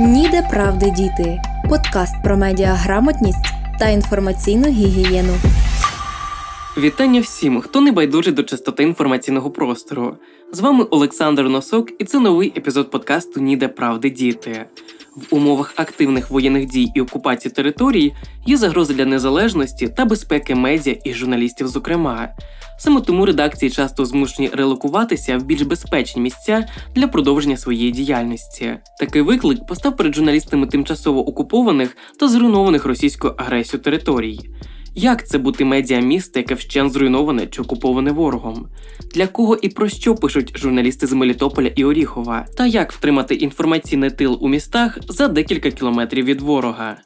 Ніде правди діти. Подкаст про медіаграмотність та інформаційну гігієну. Вітання всім, хто не байдужий до чистоти інформаційного простору. З вами Олександр Носок, і це новий епізод подкасту Ніде правди діти. В умовах активних воєнних дій і окупації територій є загрози для незалежності та безпеки медіа і журналістів, зокрема. Саме тому редакції часто змушені релокуватися в більш безпечні місця для продовження своєї діяльності. Такий виклик постав перед журналістами тимчасово окупованих та зруйнованих російською агресією територій. Як це бути медіа міста, яке вщен зруйноване чи окуповане ворогом? Для кого і про що пишуть журналісти з Мелітополя і Оріхова? Та як втримати інформаційний тил у містах за декілька кілометрів від ворога?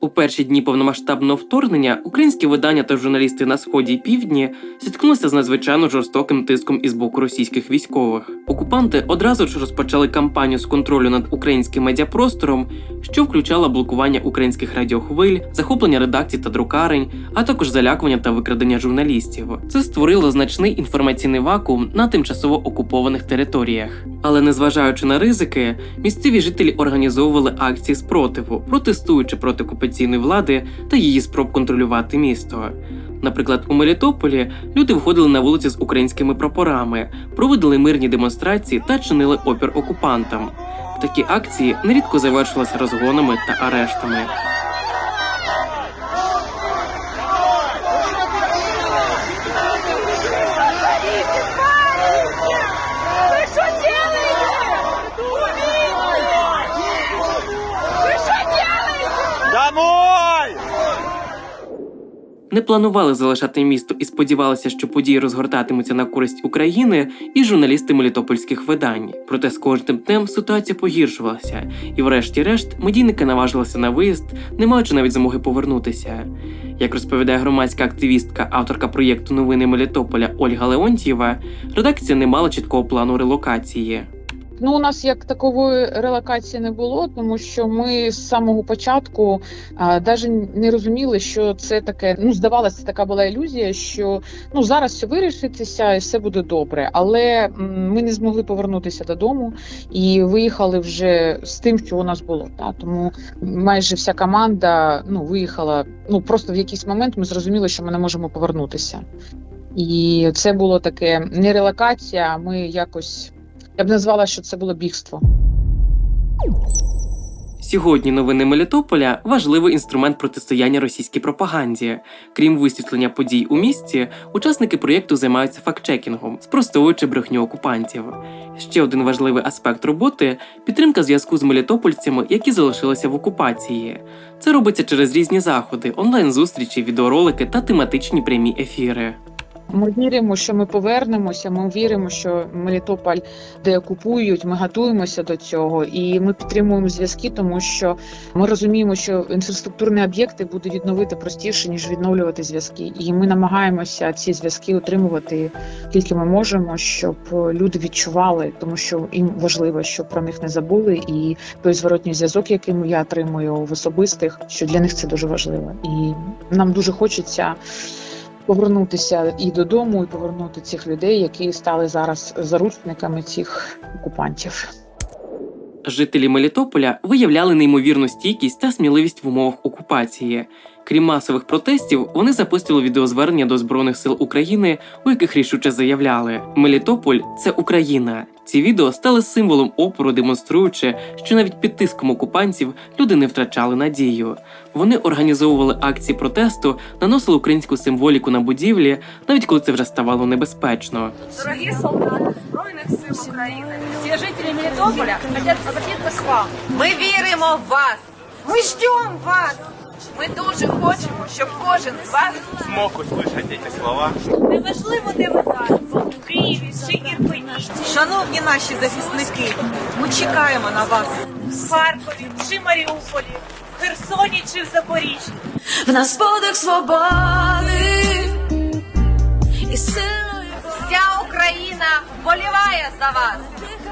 У перші дні повномасштабного вторгнення українські видання та журналісти на сході і півдні зіткнулися з надзвичайно жорстоким тиском із боку російських військових. Окупанти одразу ж розпочали кампанію з контролю над українським медіапростором, що включала блокування українських радіохвиль, захоплення редакцій та друкарень, а також залякування та викрадення журналістів. Це створило значний інформаційний вакуум на тимчасово окупованих територіях. Але незважаючи на ризики, місцеві жителі організовували акції спротиву, протестуючи проти окупаційної влади та її спроб контролювати місто. Наприклад, у Мелітополі люди виходили на вулиці з українськими прапорами, проводили мирні демонстрації та чинили опір окупантам. Такі акції нерідко завершилися розгонами та арештами. Домой! Не планували залишати місто і сподівалися, що події розгортатимуться на користь України і журналісти мелітопольських видань. Проте з кожним днем ситуація погіршувалася, і, врешті-решт, медійники наважилися на виїзд, не маючи навіть змоги повернутися. Як розповідає громадська активістка, авторка проєкту Новини Мелітополя Ольга Леонтьєва, редакція не мала чіткого плану релокації. Ну, у нас як такової релокації не було, тому що ми з самого початку навіть не розуміли, що це таке. Ну, здавалося, така була ілюзія, що ну зараз все вирішиться і все буде добре. Але ми не змогли повернутися додому і виїхали вже з тим, що у нас було. Та тому майже вся команда ну виїхала. Ну просто в якийсь момент ми зрозуміли, що ми не можемо повернутися. І це було таке не релокація, а ми якось. Я б назвала, що це було бігство. Сьогодні новини Мелітополя важливий інструмент протистояння російській пропаганді. Крім висвітлення подій у місті, учасники проєкту займаються фактчекінгом, спростовуючи брехню окупантів. Ще один важливий аспект роботи підтримка зв'язку з мелітопольцями, які залишилися в окупації. Це робиться через різні заходи, онлайн-зустрічі, відеоролики та тематичні прямі ефіри. Ми віримо, що ми повернемося. Ми віримо, що Мелітополь деокупують. Ми готуємося до цього, і ми підтримуємо зв'язки, тому що ми розуміємо, що інфраструктурні об'єкти буде відновити простіше ніж відновлювати зв'язки. І ми намагаємося ці зв'язки утримувати тільки ми можемо, щоб люди відчували, тому що їм важливо, щоб про них не забули. І той зворотній зв'язок, який я отримую в особистих, що для них це дуже важливо, і нам дуже хочеться повернутися і додому, і повернути цих людей, які стали зараз заручниками цих окупантів. Жителі Мелітополя виявляли неймовірну стійкість та сміливість в умовах окупації. Крім масових протестів, вони запустили відеозвернення до Збройних сил України, у яких рішуче заявляли: Мелітополь це Україна. Ці відео стали символом опору, демонструючи, що навіть під тиском окупантів люди не втрачали надію. Вони організовували акції протесту, наносили українську символіку на будівлі, навіть коли це вже ставало небезпечно. Дорогие солдаты Збройных сил України, все жители Мелитополя хотят обратиться к вам. Ми віримо в вас. Ми ждем вас. Ми дуже хочемо, щоб кожен з вас Смог услышать эти слова. неважливо, де ви зараз, в Києві чи Ірпені, Шановні наші захисники, ми чекаємо на вас. в Харкові чи Маріуполі, в Херсоні чи в Запоріжжі. В нас подих свободи і силою Вся Україна вболіває за вас.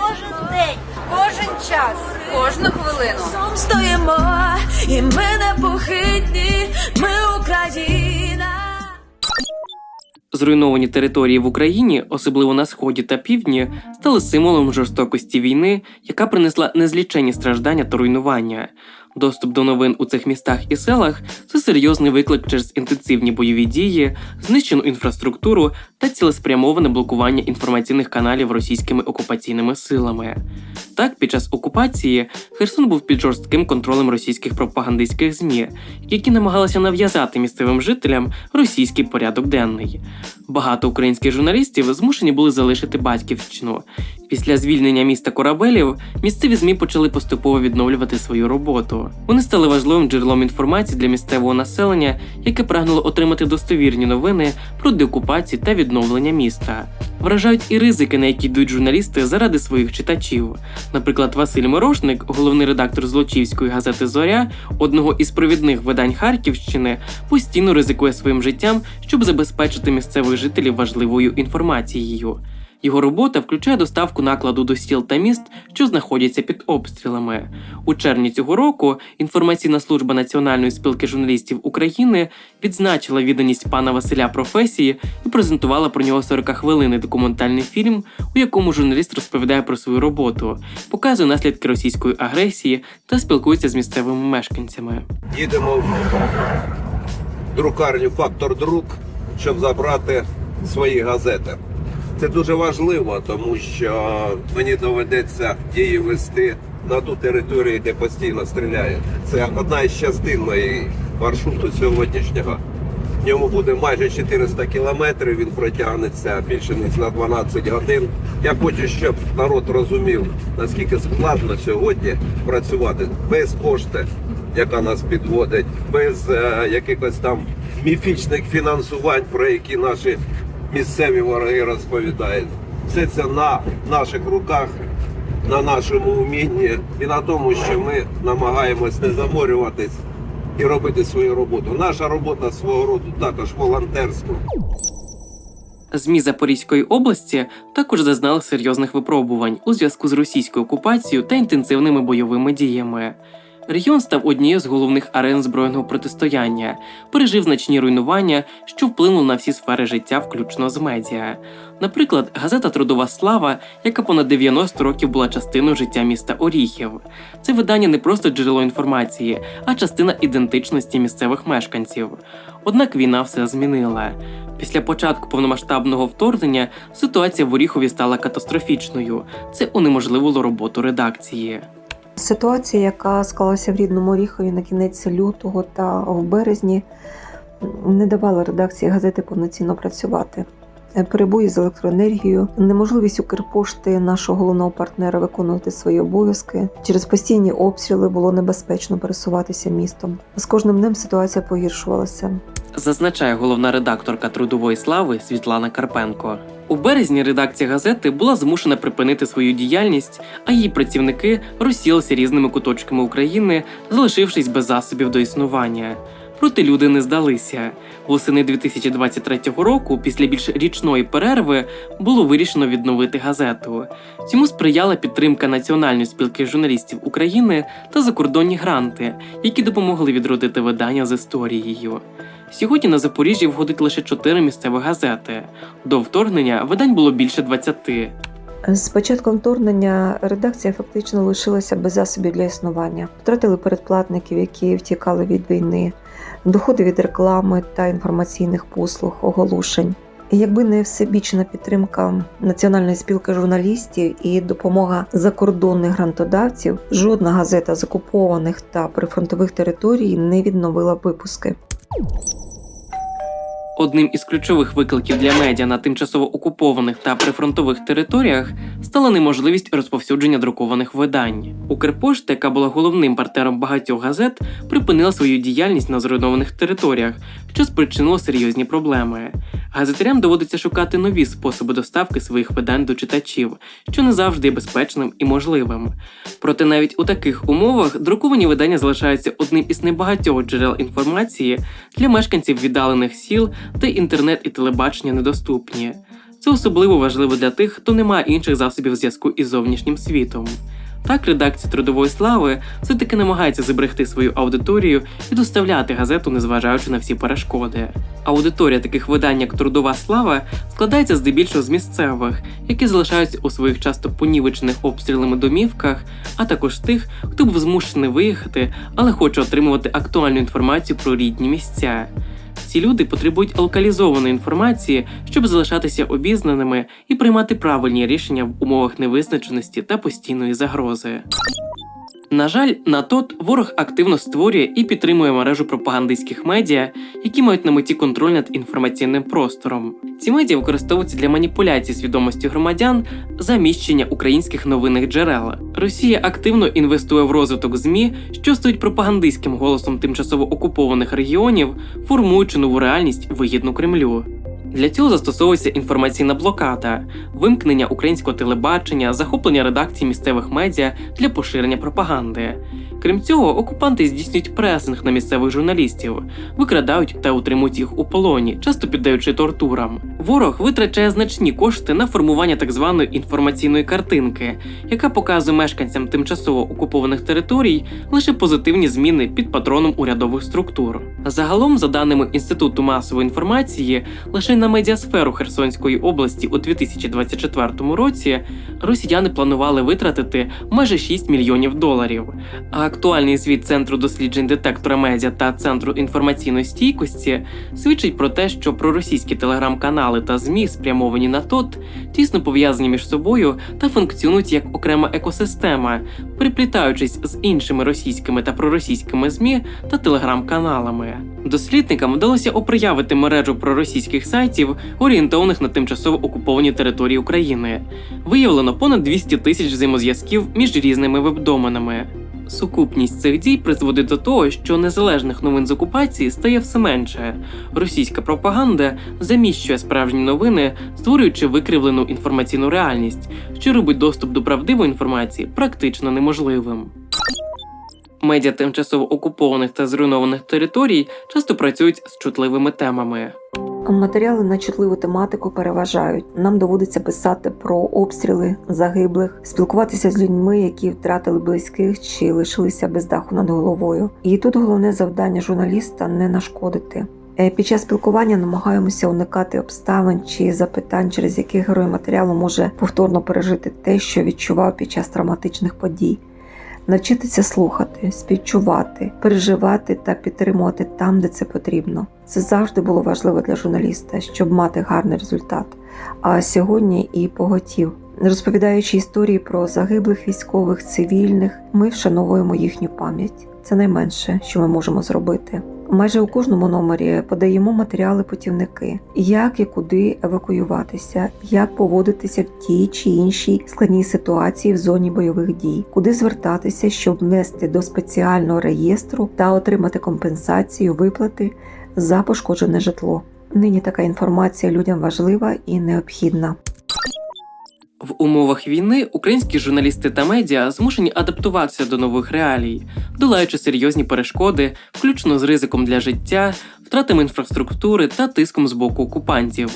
Кожен день, кожен час, кожну хвилину. сом стоїмо, і ми непохитні, ми Україна. Зруйновані території в Україні, особливо на сході та півдні, стали символом жорстокості війни, яка принесла незліченні страждання та руйнування. Доступ до новин у цих містах і селах це серйозний виклик через інтенсивні бойові дії, знищену інфраструктуру та цілеспрямоване блокування інформаційних каналів російськими окупаційними силами. Так, під час окупації Херсон був під жорстким контролем російських пропагандистських ЗМІ, які намагалися нав'язати місцевим жителям російський порядок денний. Багато українських журналістів змушені були залишити батьківщину. Після звільнення міста корабелів місцеві ЗМІ почали поступово відновлювати свою роботу. Вони стали важливим джерелом інформації для місцевого населення, яке прагнуло отримати достовірні новини про деокупацію та відновлення міста. Вражають і ризики, на які йдуть журналісти заради своїх читачів. Наприклад, Василь Мирошник, головний редактор Злочівської газети Зоря, одного із провідних видань Харківщини, постійно ризикує своїм життям, щоб забезпечити місцевих жителів важливою інформацією. Його робота включає доставку накладу до сіл та міст, що знаходяться під обстрілами. У червні цього року інформаційна служба Національної спілки журналістів України відзначила відданість пана Василя професії і презентувала про нього 40-хвилинний документальний фільм, у якому журналіст розповідає про свою роботу, показує наслідки російської агресії та спілкується з місцевими мешканцями. їдемо в друкарню Фактор Друк, щоб забрати свої газети. Це дуже важливо, тому що мені доведеться її вести на ту територію, де постійно стріляють. Це одна із частин моєї маршруту сьогоднішнього. В ньому буде майже 400 кілометрів, він протягнеться більше ніж на 12 годин. Я хочу, щоб народ розумів, наскільки складно сьогодні працювати без пошти, яка нас підводить, без е, якихось там міфічних фінансувань, про які наші місцеві вороги розповідають. Все це на наших руках, на нашому умінні і на тому, що ми намагаємось не заморюватись і робити свою роботу. Наша робота свого роду також волонтерська. ЗМІ Запорізької області також зазнали серйозних випробувань у зв'язку з російською окупацією та інтенсивними бойовими діями. Регіон став однією з головних арен збройного протистояння, пережив значні руйнування, що вплинуло на всі сфери життя, включно з медіа. Наприклад, газета Трудова слава, яка понад 90 років була частиною життя міста Оріхів. Це видання не просто джерело інформації, а частина ідентичності місцевих мешканців. Однак війна все змінила. Після початку повномасштабного вторгнення ситуація в Оріхові стала катастрофічною. Це унеможливило роботу редакції. Ситуація, яка склалася в рідному Оріхові на кінець лютого та в березні, не давала редакції газети повноцінно працювати. Перебої з електроенергією, неможливість Укрпошти, нашого головного партнера, виконувати свої обов'язки. Через постійні обстріли було небезпечно пересуватися містом. З кожним днем ситуація погіршувалася. зазначає головна редакторка трудової слави Світлана Карпенко. У березні редакція газети була змушена припинити свою діяльність, а її працівники розсілися різними куточками України, залишившись без засобів до існування. Проте люди не здалися. Восени 2023 року, після більш річної перерви, було вирішено відновити газету. Цьому сприяла підтримка Національної спілки журналістів України та закордонні гранти, які допомогли відродити видання з історією. Сьогодні на Запоріжжі входить лише чотири місцеві газети. До вторгнення видань було більше 20. З початком вторгнення редакція фактично лишилася без засобів для існування. Втратили передплатників, які втікали від війни, доходи від реклами та інформаційних послуг, оголошень. Якби не всебічна підтримка Національної спілки журналістів і допомога закордонних грантодавців, жодна газета з окупованих та прифронтових територій не відновила випуски. you Одним із ключових викликів для медіа на тимчасово окупованих та прифронтових територіях стала неможливість розповсюдження друкованих видань. Укрпошта, яка була головним партнером багатьох газет, припинила свою діяльність на зруйнованих територіях, що спричинило серйозні проблеми. Газетарям доводиться шукати нові способи доставки своїх видань до читачів, що не завжди є безпечним і можливим. Проте навіть у таких умовах друковані видання залишаються одним із небагатьох джерел інформації для мешканців віддалених сіл, де інтернет і телебачення недоступні. Це особливо важливо для тих, хто не має інших засобів зв'язку із зовнішнім світом. Так, редакція трудової слави все-таки намагається зберегти свою аудиторію і доставляти газету, незважаючи на всі перешкоди. Аудиторія таких видань, як Трудова слава, складається здебільшого з місцевих, які залишаються у своїх часто понівечених обстрілами домівках, а також тих, хто був змушений виїхати, але хоче отримувати актуальну інформацію про рідні місця. Ці люди потребують локалізованої інформації, щоб залишатися обізнаними і приймати правильні рішення в умовах невизначеності та постійної загрози. На жаль, на ТОТ ворог активно створює і підтримує мережу пропагандистських медіа, які мають на меті контроль над інформаційним простором. Ці медіа використовуються для маніпуляції свідомості громадян, заміщення українських новинних джерел. Росія активно інвестує в розвиток ЗМІ, що стають пропагандистським голосом тимчасово окупованих регіонів, формуючи нову реальність вигідну Кремлю. Для цього застосовується інформаційна блокада, вимкнення українського телебачення, захоплення редакцій місцевих медіа для поширення пропаганди. Крім цього, окупанти здійснюють пресинг на місцевих журналістів, викрадають та утримують їх у полоні, часто піддаючи тортурам. Ворог витрачає значні кошти на формування так званої інформаційної картинки, яка показує мешканцям тимчасово окупованих територій лише позитивні зміни під патроном урядових структур. Загалом, за даними Інституту масової інформації, лише на медіасферу Херсонської області у 2024 році росіяни планували витратити майже 6 мільйонів доларів. А актуальний звіт Центру досліджень детектора медіа та Центру інформаційної стійкості свідчить про те, що проросійські телеграм-канали та ЗМІ, спрямовані на ТОТ, тісно пов'язані між собою та функціонують як окрема екосистема, переплітаючись з іншими російськими та проросійськими ЗМІ та телеграм-каналами. Дослідникам вдалося оприявити мережу проросійських сайтів, орієнтованих на тимчасово окуповані території України. Виявлено понад 200 тисяч взаємозв'язків між різними веб-доменами. Сукупність цих дій призводить до того, що незалежних новин з окупації стає все менше. Російська пропаганда заміщує справжні новини, створюючи викривлену інформаційну реальність, що робить доступ до правдивої інформації практично неможливим. Медіа тимчасово окупованих та зруйнованих територій часто працюють з чутливими темами. Матеріали на чутливу тематику переважають. Нам доводиться писати про обстріли загиблих, спілкуватися з людьми, які втратили близьких чи лишилися без даху над головою. І тут головне завдання журналіста не нашкодити. Е, Під час спілкування намагаємося уникати обставин чи запитань, через які герой матеріалу може повторно пережити те, що відчував під час травматичних подій. Навчитися слухати, співчувати, переживати та підтримувати там, де це потрібно. Це завжди було важливо для журналіста, щоб мати гарний результат. А сьогодні і поготів. Розповідаючи історії про загиблих військових, цивільних, ми вшановуємо їхню пам'ять. Це найменше, що ми можемо зробити. Майже у кожному номері подаємо матеріали путівники, як і куди евакуюватися, як поводитися в тій чи іншій складній ситуації в зоні бойових дій, куди звертатися, щоб внести до спеціального реєстру та отримати компенсацію виплати за пошкоджене житло. Нині така інформація людям важлива і необхідна. В умовах війни українські журналісти та медіа змушені адаптуватися до нових реалій, долаючи серйозні перешкоди, включно з ризиком для життя, втратами інфраструктури та тиском з боку окупантів.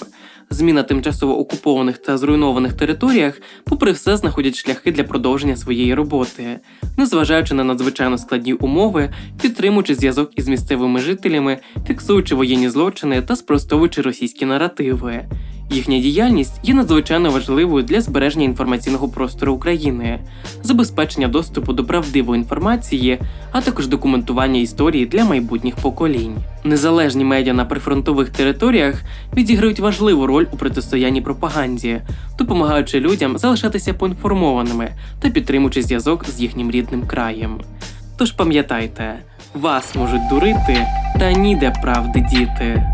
ЗМІ на тимчасово окупованих та зруйнованих територіях, попри все, знаходять шляхи для продовження своєї роботи, незважаючи на надзвичайно складні умови, підтримуючи зв'язок із місцевими жителями, фіксуючи воєнні злочини та спростовуючи російські наративи. Їхня діяльність є надзвичайно важливою для збереження інформаційного простору України, забезпечення доступу до правдивої інформації, а також документування історії для майбутніх поколінь. Незалежні медіа на прифронтових територіях відіграють важливу роль у протистоянні пропаганді, допомагаючи людям залишатися поінформованими та підтримуючи зв'язок з їхнім рідним краєм. Тож пам'ятайте, вас можуть дурити, та ніде правди діти.